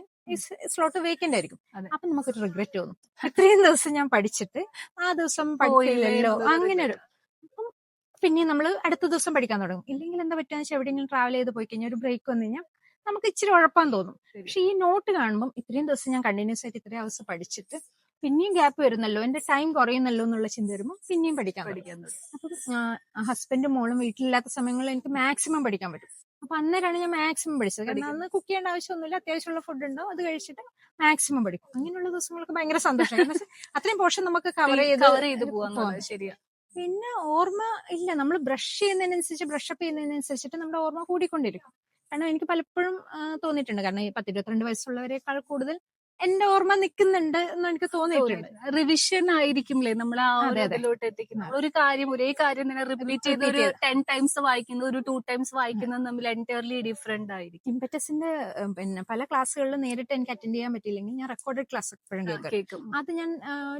[SPEAKER 1] സ്ലോട്ട് വേക്കന്റ് ആയിരിക്കും. അപ്പൊ നമുക്കൊരു റിഗ്രറ്റ് തോന്നും. ഇത്രയും ദിവസം ഞാൻ പഠിച്ചിട്ട് ആ ദിവസം പഠിക്കില്ലല്ലോ അങ്ങനെ ഒരു പിന്നെ നമ്മൾ അടുത്ത ദിവസം പഠിക്കാൻ തുടങ്ങും. ഇല്ലെങ്കിൽ എന്താ പറ്റുക വെച്ചാൽ എവിടെയെങ്കിലും ട്രാവൽ ചെയ്ത് പോയി കഴിഞ്ഞാൽ ഒരു ബ്രേക്ക് വന്നു കഴിഞ്ഞാൽ നമുക്ക് ഇച്ചിരി ഉഴപ്പാൻ തോന്നും. പക്ഷെ ഈ നോട്ട് കാണുമ്പോൾ ഇത്രയും ദിവസം ഞാൻ കണ്ടിന്യൂസ് ആയിട്ട് ഇത്രയും ദിവസം പഠിച്ചിട്ട് പിന്നെയും ഗ്യാപ്പ് വരുന്നല്ലോ എന്റെ ടൈം കുറയുന്നല്ലോ എന്നുള്ള ചിന്ത വരുമ്പോൾ പിന്നെയും പഠിക്കാൻ.
[SPEAKER 2] പഠിക്കാൻ
[SPEAKER 1] അപ്പൊ ഹസ്ബൻഡും മോളും വീട്ടിലില്ലാത്ത സമയങ്ങളിൽ എനിക്ക് മാക്സിമം പഠിക്കാൻ പറ്റും. അപ്പൊ അന്നേരമാണ് ഞാൻ മാക്സിമം പഠിച്ചത്. കാരണം അന്ന് കുക്ക് ചെയ്യേണ്ട ആവശ്യമൊന്നുമില്ല. അത്യാവശ്യമുള്ള ഫുഡ് ഉണ്ടോ അത് കഴിച്ചിട്ട് മാക്സിമം പഠിക്കും. അങ്ങനെയുള്ള ദിവസങ്ങൾക്ക് ഭയങ്കര സന്തോഷം. അത്രയും പോർഷൻ നമുക്ക് കവർ ചെയ്ത്
[SPEAKER 2] കവർ ചെയ്ത് പോകാൻ ശരിയാ.
[SPEAKER 1] പിന്നെ ഓർമ്മ ഇല്ല. നമ്മൾ ബ്രഷ് ചെയ്യുന്നതിനനുസരിച്ച് ബ്രഷപ്പ് ചെയ്യുന്നതിനനുസരിച്ചിട്ട് നമ്മുടെ ഓർമ്മ കൂടിക്കൊണ്ടിരിക്കും. കാരണം എനിക്ക് പലപ്പോഴും തോന്നിയിട്ടുണ്ട്. കാരണം ഈ പത്തിരുപത്തിരണ്ട് വയസ്സുള്ളവരെക്കാൾ കൂടുതൽ എന്റെ ഓർമ്മ നിൽക്കുന്നുണ്ട് എന്ന് എനിക്ക് തോന്നിയിട്ടുണ്ട്.
[SPEAKER 2] റിവിഷൻ ആയിരിക്കുമല്ലേ നമ്മൾ ആ ഒരു. ഇതിലോട്ട് എത്തിക്കുന്നത്. ഒരു കാര്യം ഒരേ കാര്യം തന്നെ റിപ്പീറ്റ് ചെയ്ത് ഒരു ടെൻ ടൈംസ് വായിക്കുന്നത് ഒരു ടു ടൈംസ് വായിക്കുന്നത് തമ്മിൽ എന്റയർലി ഡിഫറെന്റ് ആയിരിക്കും.
[SPEAKER 1] ഇമ്പറ്റസിന്റെ പിന്നെ പല ക്ലാസ്സുകളിലും നേരിട്ട് എനിക്ക് അറ്റൻഡ് ചെയ്യാൻ പറ്റിയില്ലെങ്കിൽ ഞാൻ റെക്കോർഡഡ് ക്ലാസ് എപ്പോഴും കേൾക്കും.
[SPEAKER 2] കേൾക്കും.
[SPEAKER 1] അത് ഞാൻ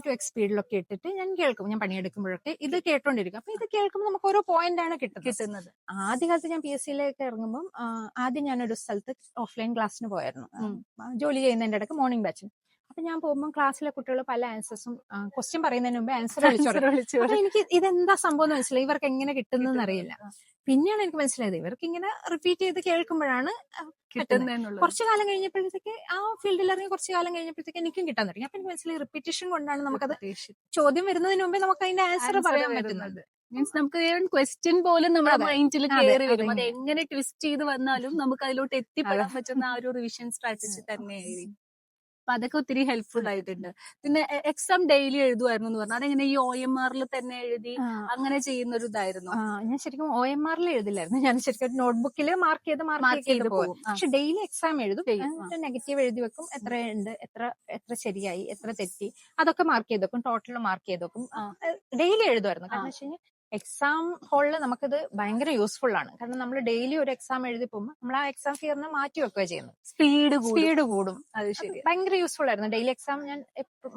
[SPEAKER 1] ടു എക്സ് സ്പീഡിലൊക്കെ ഇട്ടിട്ട് ഞാൻ കേൾക്കും. ഞാൻ പണിയെടുക്കുമ്പോഴൊക്കെ ഇത് കേട്ടോണ്ടിരിക്കും. അപ്പൊ ഇത് കേൾക്കുമ്പോൾ നമുക്ക് ഓരോ പോയിന്റ് ആണ് കിട്ടുന്നത്.
[SPEAKER 2] കിട്ടുന്നത്.
[SPEAKER 1] ആദ്യകാലത്ത് ഞാൻ പി എസ് സിയിലേക്ക് ഇറങ്ങുമ്പോൾ ആദ്യം ഞാനൊരു സ്ഥലത്ത് ഓഫ്ലൈൻ ക്ലാസ്സിന് പോയായിരുന്നു. ജോലി ചെയ്യുന്നതിന്റെ ഇടയ്ക്ക് മോർണിംഗ് ബാച്ചിന് അപ്പൊ ഞാൻ പോകുമ്പോൾ ക്ലാസ്സിലെ കുട്ടികൾ പല ആൻസേഴ്സും ക്വസ്റ്റ്യൻ പറയുന്നതിന് മുമ്പ് ആൻസർ വിളിച്ചു അപ്പൊ എനിക്ക് ഇതെന്താ സംഭവം എന്ന് മനസ്സിലായി. ഇവർക്ക് എങ്ങനെ കിട്ടുന്നതെന്ന് അറിയില്ല. പിന്നെയാണ് എനിക്ക് മനസ്സിലായത്. ഇവർക്ക് ഇങ്ങനെ റിപ്പീറ്റ് ചെയ്ത് കേൾക്കുമ്പോഴാണ് കിട്ടുന്നത്. കുറച്ചു കാലം കഴിഞ്ഞപ്പോഴത്തേക്ക് ആ ഫീൽഡിൽ ഇറങ്ങി കുറച്ചു കാലം കഴിഞ്ഞപ്പോഴത്തേക്ക് എനിക്കും കിട്ടാൻ തുടങ്ങി. അപ്പൊ എനിക്ക് മനസ്സിലായി റിപ്പീറ്റേഷൻ കൊണ്ടാണ് നമുക്കത് ചോദ്യം വരുന്നതിന് മുമ്പേ നമുക്ക് അതിന്റെ ആൻസർ പറയാൻ പറ്റുന്നത്.
[SPEAKER 2] മീൻസ് നമുക്ക് ക്വസ്റ്റ്യൻ പോലും നമ്മുടെ മൈൻഡിൽ കയറി വരും. അത്. എങ്ങനെ ട്വിസ്റ്റ് ചെയ്ത് വന്നാലും നമുക്ക് അതിലോട്ട് എത്തിപ്പെടാൻ പറ്റുന്ന ആ ഒരു റിവിഷൻ സ്ട്രാറ്റജി. തന്നെയായിരിക്കും. അപ്പൊ അതൊക്കെ ഒത്തിരി ഹെൽപ്ഫുൾ ആയിട്ടുണ്ട്. പിന്നെ എക്സാം ഡെയിലി എഴുതുമായിരുന്നു എന്ന് പറഞ്ഞു. അതെങ്ങനെ ഈ ഒ എം ആറിൽ തന്നെ എഴുതി അങ്ങനെ ചെയ്യുന്ന ഒരു ഇതായിരുന്നു
[SPEAKER 1] ഞാൻ ശരിക്കും ഒ എം ആറിൽ എഴുതില്ലായിരുന്നു. ഞാൻ ശരിക്കും നോട്ട്ബുക്കിൽ മാർക്ക് ചെയ്ത്
[SPEAKER 2] മാർക്ക് ചെയ്ത്
[SPEAKER 1] പോകും
[SPEAKER 2] പോകും
[SPEAKER 1] പക്ഷെ ഡെയിലി എക്സാം എഴുതും. നെഗറ്റീവ് എഴുതി വെക്കും. എത്ര ഉണ്ട്? എത്ര എത്ര ശരിയായി? എത്ര തെറ്റി? അതൊക്കെ മാർക്ക് ചെയ്ത് വെക്കും. ടോട്ടൽ മാർക്ക് ചെയ്ത് വെക്കും. ഡെയിലി എഴുതുമായിരുന്നു കാരണം. വെച്ച് കഴിഞ്ഞാൽ എക്സാം ഹോളിൽ നമുക്കിത് ഭയങ്കര യൂസ്ഫുൾ ആണ്. കാരണം നമ്മൾ ഡെയിലി ഒരു എക്സാം എഴുതി പോകുമ്പോൾ നമ്മൾ ആ എക്സാം ഫിയറിനെ മാറ്റി വെക്കുക ചെയ്യുന്നത്
[SPEAKER 2] സ്പീഡ്
[SPEAKER 1] സ്പീഡ് കൂടും.
[SPEAKER 2] അത് ശരി
[SPEAKER 1] ഭയങ്കര യൂസ്ഫുൾ ആയിരുന്നു. ഡെയിലി എക്സാം ഞാൻ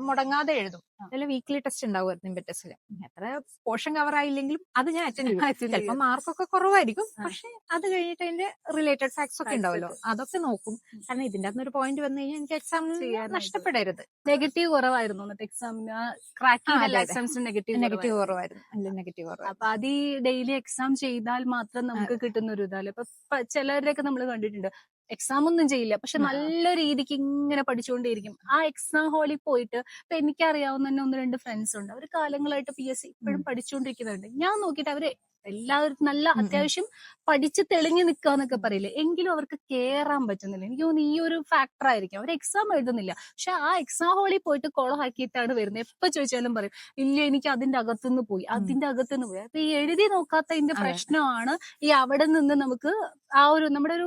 [SPEAKER 1] മുടങ്ങാതെ എഴുതും. അതിൽ വീക്ക്ലി ടെസ്റ്റ് ഉണ്ടാവുമായിരുന്നു ടെസ്റ്റിൽ. എത്ര പോർഷൻ കവർ ആയില്ലെങ്കിലും അത് ഞാൻ അറ്റൻഡ് *laughs* ചെയ്യും. ചിലപ്പോൾ മാർക്കൊക്കെ കുറവായിരിക്കും. പക്ഷെ അത് കഴിഞ്ഞിട്ട് അതിന്റെ റിലേറ്റഡ് ഫാക്ട്സ് ഒക്കെ ഉണ്ടാവല്ലോ. അതൊക്കെ നോക്കും. കാരണം ഇതിന്റെ അകത്ത് ഒരു പോയിന്റ് വന്നു കഴിഞ്ഞാൽ എനിക്ക്
[SPEAKER 2] എക്സാം.
[SPEAKER 1] നഷ്ടപ്പെടരുത്.
[SPEAKER 2] നെഗറ്റീവ് കുറവായിരുന്നു എന്നിട്ട് എക്സാമിന് ക്രാക്ക് നെഗറ്റീവ്
[SPEAKER 1] നെഗറ്റീവ് കുറവായിരുന്നു. അല്ല നെഗറ്റീവ് കുറവായിരുന്നു.
[SPEAKER 2] അപ്പൊ അത് ഈ ഡെയിലി എക്സാം ചെയ്താൽ മാത്രം നമുക്ക് കിട്ടുന്ന ഒരു ഇതല്ല. ഇപ്പൊ ചിലരുടെയൊക്കെ നമ്മൾ കണ്ടിട്ടുണ്ട്. എക്സാം ഒന്നും ചെയ്യില്ല. പക്ഷെ നല്ല രീതിക്ക് ഇങ്ങനെ പഠിച്ചുകൊണ്ടേയിരിക്കും ആ എക്സാം ഹാളിൽ പോയിട്ട് ഇപ്പൊ എനിക്കറിയാവുന്ന തന്നെ ഒന്ന് രണ്ട് ഫ്രണ്ട്സ് ഉണ്ട്. അവർ കാലങ്ങളായിട്ട് പി എസ് സി ഇപ്പോഴും പഠിച്ചുകൊണ്ടിരിക്കുന്നുണ്ട് ഞാൻ നോക്കിയിട്ട് അവർ എല്ലാവരും നല്ല. അത്യാവശ്യം പഠിച്ച് തെളിഞ്ഞു നിൽക്കുക എന്നൊക്കെ പറയില്ലേ? എങ്കിലും അവർക്ക് കയറാൻ പറ്റുന്നില്ല. എനിക്ക് തോന്നുന്നു ഈ ഒരു ഫാക്ടർ ആയിരിക്കും. അവർ എക്സാം എഴുതുന്നില്ല. പക്ഷെ ആ എക്സാം ഹാളിൽ പോയിട്ട് കൊളഹാക്കിയിട്ടാണ് വരുന്നത്. എപ്പൊ ചോദിച്ചാലും പറയും ഇല്ല എനിക്ക് അതിന്റെ അകത്തുനിന്ന് പോയി. അതിന്റെ അകത്തുനിന്ന് പോയി. അപ്പൊ ഈ എഴുതി നോക്കാത്തതിന്റെ പ്രശ്നമാണ് ഈ അവിടെ നിന്ന് നമുക്ക് ആ ഒരു നമ്മുടെ ഒരു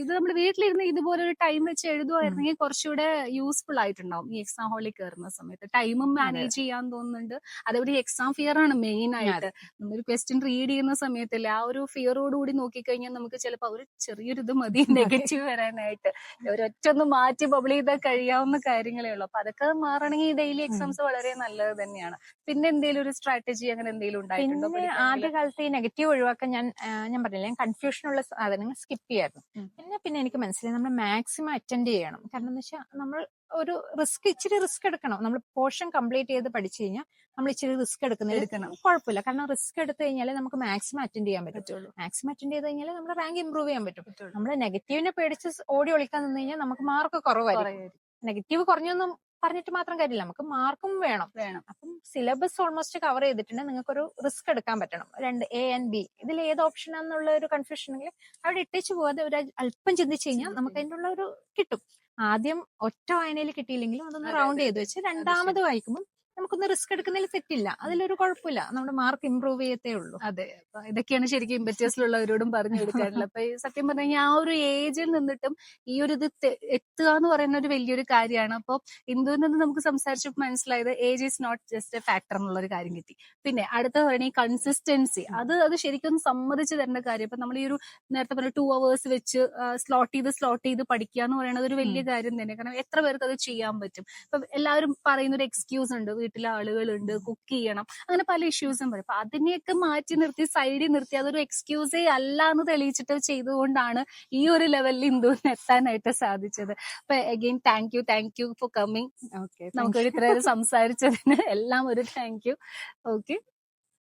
[SPEAKER 2] ഇത് നമ്മൾ വീട്ടിലിരുന്ന് ഇതുപോലെ ഒരു ടൈം വെച്ച് എഴുതുവായിരുന്നെങ്കിൽ കുറച്ചുകൂടെ യൂസ്ഫുൾ ആയിട്ടുണ്ടാവും ഈ എക്സാം ഹാളിൽ കയറുന്ന സമയത്ത്. ടൈമും മാനേജ് ചെയ്യാൻ തോന്നുന്നുണ്ട്. അതേപോലെ എക്സാം ഫിയർ ആണ് മെയിൻ ആയിട്ട് നമ്മൾ ക്വസ്റ്റ്യൻ റീഡ് ചെയ്യുന്ന സമയത്തല്ലേ ആ ഒരു ഫിയറോട് കൂടി നോക്കിക്കഴിഞ്ഞാൽ നമുക്ക് ചിലപ്പോൾ ഒരു ചെറിയൊരു ഇത് മതി നെഗറ്റീവ് വരാനായിട്ട്. ഒരൊറ്റ ഒന്ന് മാറ്റി ബബിൾ ചെയ്താൽ കഴിയാവുന്ന കാര്യങ്ങളേ ഉള്ളൂ. അപ്പൊ അതൊക്കെ മാറണമെങ്കിൽ ഡെയിലി എക്സാംസ് വളരെ നല്ലത് തന്നെയാണ്. പിന്നെ എന്തെങ്കിലും ഒരു സ്ട്രാറ്റജി അങ്ങനെ എന്തെങ്കിലും ഉണ്ടായിട്ടുണ്ടോ
[SPEAKER 1] ആദ്യ കാലത്ത് ഈ നെഗറ്റീവ് ഒഴിവാക്കാൻ ഞാൻ ഞാൻ പറഞ്ഞില്ല ഞാൻ കൺഫ്യൂഷൻ ഉള്ള സാധനങ്ങൾ സ്കിപ്പ് ചെയ്യായിരുന്നു. പിന്നെ പിന്നെ എനിക്ക് മനസ്സിലായി നമ്മൾ മാക്സിമം അറ്റൻഡ് ചെയ്യണം. കാരണം എന്ന് വെച്ചാൽ നമ്മൾ ഒരു റിസ്ക് ഇച്ചിരി റിസ്ക് എടുക്കണം. നമ്മൾ പോർഷൻ കംപ്ലീറ്റ് ചെയ്ത് പഠിച്ചു കഴിഞ്ഞാൽ നമ്മൾ ഇച്ചിരി റിസ്ക് എടുക്കുന്നത്
[SPEAKER 2] എടുക്കണം.
[SPEAKER 1] കുഴപ്പമില്ല. കാരണം റിസ്ക് എടുത്തു കഴിഞ്ഞാൽ നമുക്ക് മാക്സിമം അറ്റൻഡ് ചെയ്യാൻ പറ്റും. മാക്സിമം അറ്റൻഡ് ചെയ്ത് കഴിഞ്ഞാൽ നമ്മുടെ റാങ്ക് ഇംപ്രൂവ് ചെയ്യാൻ പറ്റും. നമ്മൾ നെഗറ്റീവിനെ പേടിച്ച് ഓടി ഒളിക്കാൻ നിന്ന് കഴിഞ്ഞാൽ നമുക്ക് മാർക്ക് കുറവായിരിക്കും. നെഗറ്റീവ് കുറഞ്ഞൊന്നും പറഞ്ഞിട്ട് മാത്രം കാര്യമില്ല. നമുക്ക് മാർക്കും വേണം.
[SPEAKER 2] വേണം.
[SPEAKER 1] അപ്പം സിലബസ് ഓൾമോസ്റ്റ് കവർ ചെയ്തിട്ടുണ്ട്. നിങ്ങൾക്ക് ഒരു റിസ്ക് എടുക്കാൻ പറ്റണം. രണ്ട് എ ആൻഡ് ബി. ഇതിൽ ഏത് ഓപ്ഷൻ ആണെന്നുള്ള ഒരു കൺഫ്യൂഷൻ ഉണ്ടെങ്കിൽ അവിടെ ഇട്ടേച്ച് പോകാതെ ഒരു അല്പം ചിന്തിച്ച് കഴിഞ്ഞാൽ നമുക്ക് അതിന്റെ ഉള്ള ഒരു കിട്ടും. ആദ്യം ഒറ്റ വായനയിൽ കിട്ടിയില്ലെങ്കിലും അതൊന്ന് റൗണ്ട് ചെയ്ത് വെച്ച് രണ്ടാമത് വായിക്കുമ്പോൾ നമുക്കൊന്ന് റിസ്ക് എടുക്കുന്നതിൽ തെറ്റില്ല. അതിലൊരു കുഴപ്പമില്ല. നമ്മുടെ മാർക്ക് ഇമ്പ്രൂവ് ചെയ്യത്തേ ഉള്ളൂ.
[SPEAKER 2] അതെ. അപ്പൊ ഇതൊക്കെയാണ് ശരിക്കും ഇമ്പറ്റേഴ്സിലുള്ളവരോടും പറഞ്ഞു കൊടുക്കാറുള്ളത് അപ്പൊ ഈ സത്യം പറഞ്ഞു കഴിഞ്ഞാൽ ആ ഒരു ഏജിൽ നിന്നിട്ടും ഈ ഒരു ഇത് എത്തുക എന്ന് പറയുന്ന ഒരു വലിയൊരു കാര്യമാണ്. അപ്പൊ ഇന്ദുവിൽ നിന്ന് നമുക്ക് സംസാരിച്ചപ്പോൾ മനസ്സിലായത് age is not just a factor എന്നുള്ള ഒരു കാര്യം കിട്ടി. പിന്നെ അടുത്ത പറയുന്ന ഈ കൺസിസ്റ്റൻസി അത് അത് ശരിക്കും സമ്മതിച്ച് തരേണ്ട കാര്യം. ഇപ്പൊ നമ്മൾ ഈ ഒരു നേരത്തെ പറഞ്ഞ ടു അവേഴ്സ് വെച്ച് സ്ലോട്ട് ചെയ്ത് സ്ലോട്ട് ചെയ്ത് പഠിക്കുക എന്ന് പറയുന്നത് ഒരു വലിയ കാര്യം തന്നെ കാരണം എത്ര പേർക്ക് അത് ചെയ്യാൻ പറ്റും? ഇപ്പൊ എല്ലാവരും പറയുന്ന ഒരു എക്സ്ക്യൂസ് ഉണ്ട്. വീട്ടിലെ ആളുകളുണ്ട് കുക്ക് ചെയ്യണം അങ്ങനെ പല ഇഷ്യൂസും വരും. അപ്പൊ അതിനെയൊക്കെ മാറ്റി നിർത്തി സൈഡിൽ നിർത്തി അതൊരു എക്സ്ക്യൂസേ അല്ല എന്ന് തെളിയിച്ചിട്ട് ചെയ്തുകൊണ്ടാണ് ഈ ഒരു ലെവലിൽ ഇന്ദുവിന് എത്താനായിട്ട് സാധിച്ചത്. അപ്പൊ again thank you thank you for coming
[SPEAKER 1] okay
[SPEAKER 2] നമുക്ക് ഇത്രയേറെ സംസാരിച്ചതിന് എല്ലാം ഒരു താങ്ക് യു ഓക്കെ